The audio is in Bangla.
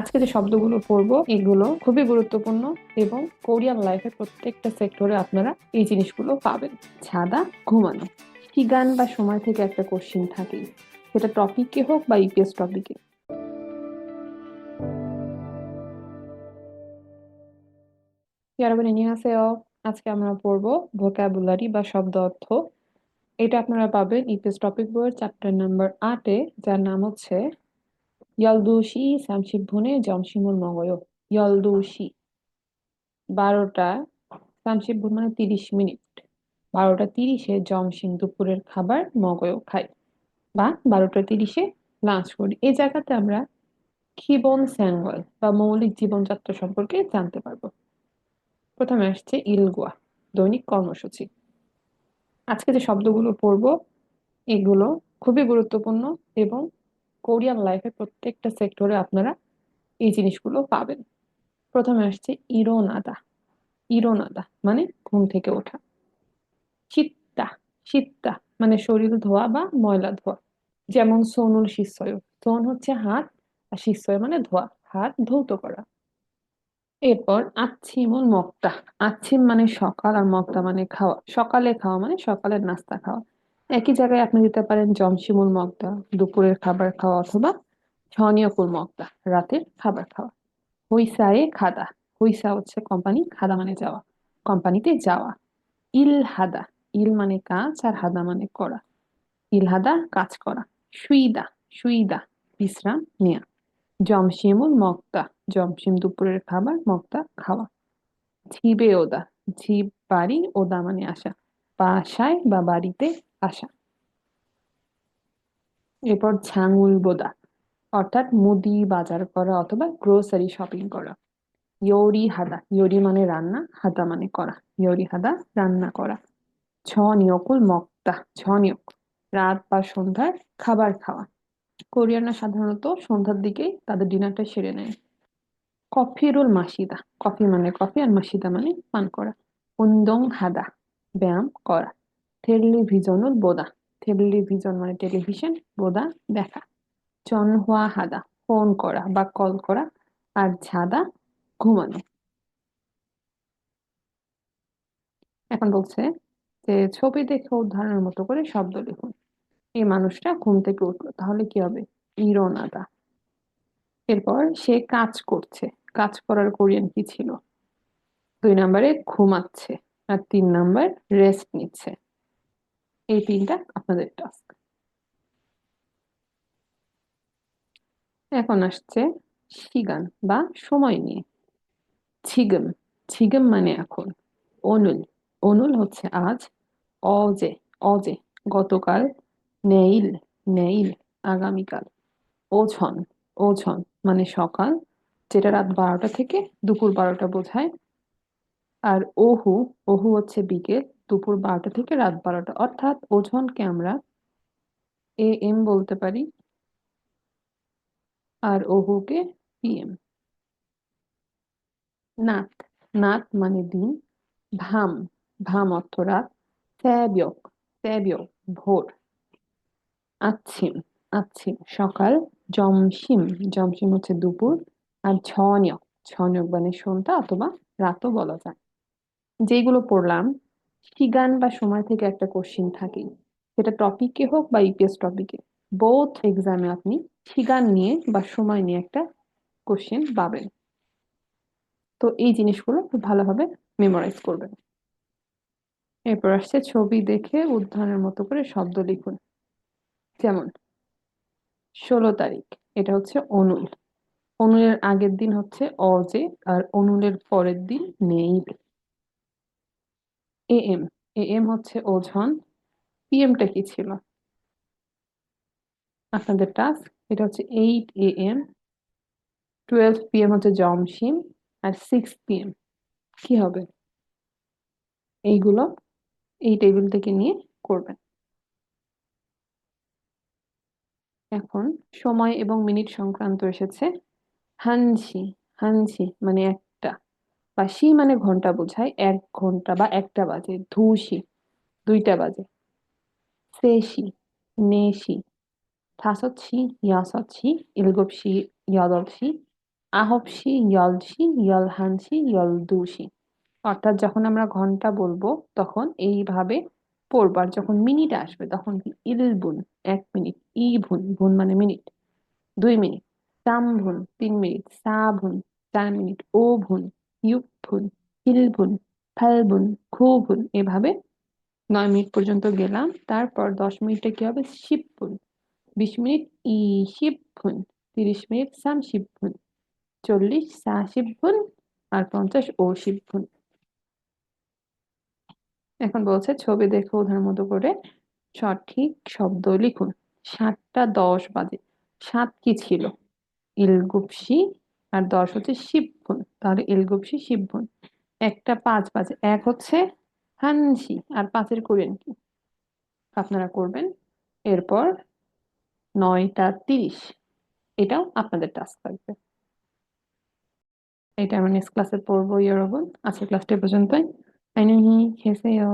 আজকে যে শব্দগুলো পড়ব, এগুলো খুবই গুরুত্বপূর্ণ এবং কোরিয়ান লাইফের প্রত্যেকটা সেক্টরে আপনারা এই জিনিসগুলো পাবেন। ছাদা ঘুমানো। কি গান বা সময় থেকে একটা কোশ্চিন থাকে? সেটা টপিকে হোক বা ইপিএস টপিকে আজকে আমরা পড়ব ভোকাবুলারি বা শব্দ অর্থ। এটা আপনারা পাবেন ইপিএস টপিক বইয়ের চ্যাপ্টার নাম্বার আটে যার নাম হচ্ছে ইয়ালদুশি শামশিব ভনে জমশিমুল মঙ্গয় ইয়ালদুশি বারোটা শামশিব ভুন মানে তিরিশ মিনিট। বারোটা তিরিশে জমশিম দুপুরের খাবার মগয় খাই। বা বারোটা তিরিশে লাঞ্চ করি। এই জায়গাতে আমরা ক্ষিবন স্যাঙ্গল বা মৌলিক জীবনযাত্রা সম্পর্কে জানতে পারব। প্রথমে আসছে ইলগুয়া, দৈনিক কর্মসূচি। আজকে যে শব্দগুলো পড়ব, এগুলো খুবই গুরুত্বপূর্ণ এবং কোরিয়ান লাইফের প্রত্যেকটা সেক্টরে আপনারা এই জিনিসগুলো পাবেন। প্রথমে আসছে ইরোনাদা। ইরোনাদা মানে ঘুম থেকে ওঠা। চিত্তা চিত্তা মানে শরীর ধোয়া বা ময়লা ধোয়া। যেমন সোনুল শিষ্যয়। সোন হচ্ছে হাত আর শিষ্যয় মানে ধোয়া। হাত ধৌত করা। এরপর আচ্ছিমুল মক্তা। আচ্ছিম মানে সকাল আর মক্তা মানে খাওয়া। সকালে খাওয়া মানে সকালের নাস্তা খাওয়া। একই জায়গায় আপনি দিতে পারেন জমশিমুল মগদা, দুপুরের খাবার খাওয়া অথবা ছনিয়কুল মগদা, রাতের খাবার খাওয়া। হুইসায়ে খাদা, হইসা হচ্ছে কোম্পানি, খাদা মানে যাওয়া। কোম্পানিতে যাওয়া। ইল হাদা, ইল মানে কাজ আর হাদা মানে করা ইল হাদা কাজ করা সুইদা সুইদা, বিশ্রাম নেয়া। জমশিমুল মক্তা জমশিম দুপুরের খাবার মক্তা খাওয়া। ঝিবে ওদা, ঝিব বাড়ি, ওদা মানে আসা। বাসায় বা বাড়িতে আসা এরপর ঝাঙুল বোদা, অর্থাৎ মুদি বাজার করা অথবা গ্রোসারি শপিং করা। ইয়োরি হাদা, ইয়োরি মানে রান্না, হাদা মানে করা। ইয়োরি হাদা, রান্না করা। ছ নিয়কুল মক্তা ছ নিয়ক, রাত বা সন্ধ্যার খাবার খাওয়া। কোরিয়ানরা সাধারণত সন্ধ্যার দিকেই তাদের ডিনারটা সেরে নেয়। কফিরুল মাসিদা কফি মানে কফি আর মাসিদা মানে পান করা। উন্দং হাদা, ব্যায়াম করা। টেলিভিশনুল বোদা, টেলিভিশন মানে টেলিভিশন বোদা দেখা। চন চনহুয়া হাদা, ফোন করা বা কল করা আর ঝাদা ঘুমানো। এখন বলছে যে, ছবি দেখে উদাহরণের মতো করে শব্দ লিখুন। এই মানুষটা ঘুম থেকে উঠল, তাহলে কি হবে? ইরোনাদা। এরপর সে কাজ করছে। কাজ করার কোরিয়ান কি ছিল? দুই নম্বরে ঘুমাচ্ছে আর তিন নাম্বার রেস্ট নিচ্ছে। এই তিনটা আপনাদের টাস্ক এখন আসছে শিগান বা সময় নিয়ে। ছিগম ছিগম মানে এখন। অনুল অনুল হচ্ছে আজ, অজে অজে, গতকাল, নেইল নেইল, আগামীকাল। ওছন ওছন মানে সকাল, যেটা রাত বারোটা থেকে দুপুর বারোটা বোঝায়। আর ওহু ওহু হচ্ছে বিকেল দুপুর বারোটা থেকে রাত বারোটা। অর্থাৎ ওজনকে আমরা এ এম বলতে পারি, আর ওহুকে পিএম নাত নাত মানে দিন, ভাম ভাম অর্থ রাত, স্যাবিয়ক স্যাবিয়ক, ভোর, আচ্ছিম আচ্ছিম, সকাল জমসিম জমসিম হচ্ছে দুপুর, আর ছনিয়ক ছনিয়ক মানে সন্ধ্যা অথবা রাতও বলা যায়। যেগুলো পড়লাম সিগান বা সময় থেকে একটা কোশ্চিন থাকেই সেটা টপিকে হোক বা ইপিএস টপিকে বোথ এক্সামে আপনি সিগান নিয়ে বা সময় নিয়ে একটা কোশ্চেন পাবেন। তো এই জিনিসগুলো খুব ভালোভাবে মেমোরাইজ করবেন। এরপর আসছে ছবি দেখে উদাহরণের মতো করে শব্দ লিখুন। যেমন, ষোলো তারিখ, এটা হচ্ছে অনুল। অনুলের আগের দিন হচ্ছে অজে আর অনুলের পরের দিন নেইল এ এম এ এম হচ্ছে ওজন পিএমটা কি ছিল? আপনাদের টাস্ক এটা হচ্ছে eight A M twelve PM হচ্ছে জমসিম আর সিক্স পিএম কি হবে? এইগুলো এই টেবিল থেকে নিয়ে করবেন। এখন সময় এবং মিনিট সংক্রান্ত এসেছে। হানসি হানসি মানে একটা বাসি মানে ঘণ্টা বোঝায়, এক ঘণ্টা বা একটা বাজে, ধুসি, দুইটা বাজে। সেসি, নেসি, থাসৎসি, ইয়াসৎসি, ইলগপসি, ইয়াদলসি, আহপসি, ইয়লসি, ইয়লহানসি, ইয়লদুসি। অর্থাৎ যখন আমরা ঘণ্টা বলব, তখন এইভাবে পড়ব। আর যখন মিনিট আসবে, তখন কি? ইলবুন, এক মিনিট। ই ভুন ভুন মানে মিনিট। দুই মিনিট। সাম ভুন তিন মিনিট। সা ভুন চার মিনিট। ও ভুন এভাবে নয় মিনিট পর্যন্ত গেলাম। তারপর দশ মিনিটে কি হবে? শিব ভুন বিশ মিনিট ই শিব ভুন তিরিশ মিনিট সাম শিব ভুন চল্লিশ সা শিব ভুন আর পঞ্চাশ ও শিব ভুন এখন বলছে ছবি দেখে ওধার মতো করে সঠিক শব্দ লিখুন। সাতটা দশ বাজে। সাত কি ছিল? ইলগুপসি আর দশ হচ্ছে শিবভুন তাহলে ইলগুপসি শিবভুন একটা পাঁচ পাঁচ, এক হচ্ছে হানসি, আর পাঁচের কোরিয়ান কি? আপনারা করবেন। এরপর নয়টা তিরিশ, এটাও আপনাদের টাস্ক থাকবে। এটা আমরা নেক্সট ক্লাসে পড়ব ইয়রবন আজকের ক্লাসটা পর্যন্তই। আইনুহি খেসেও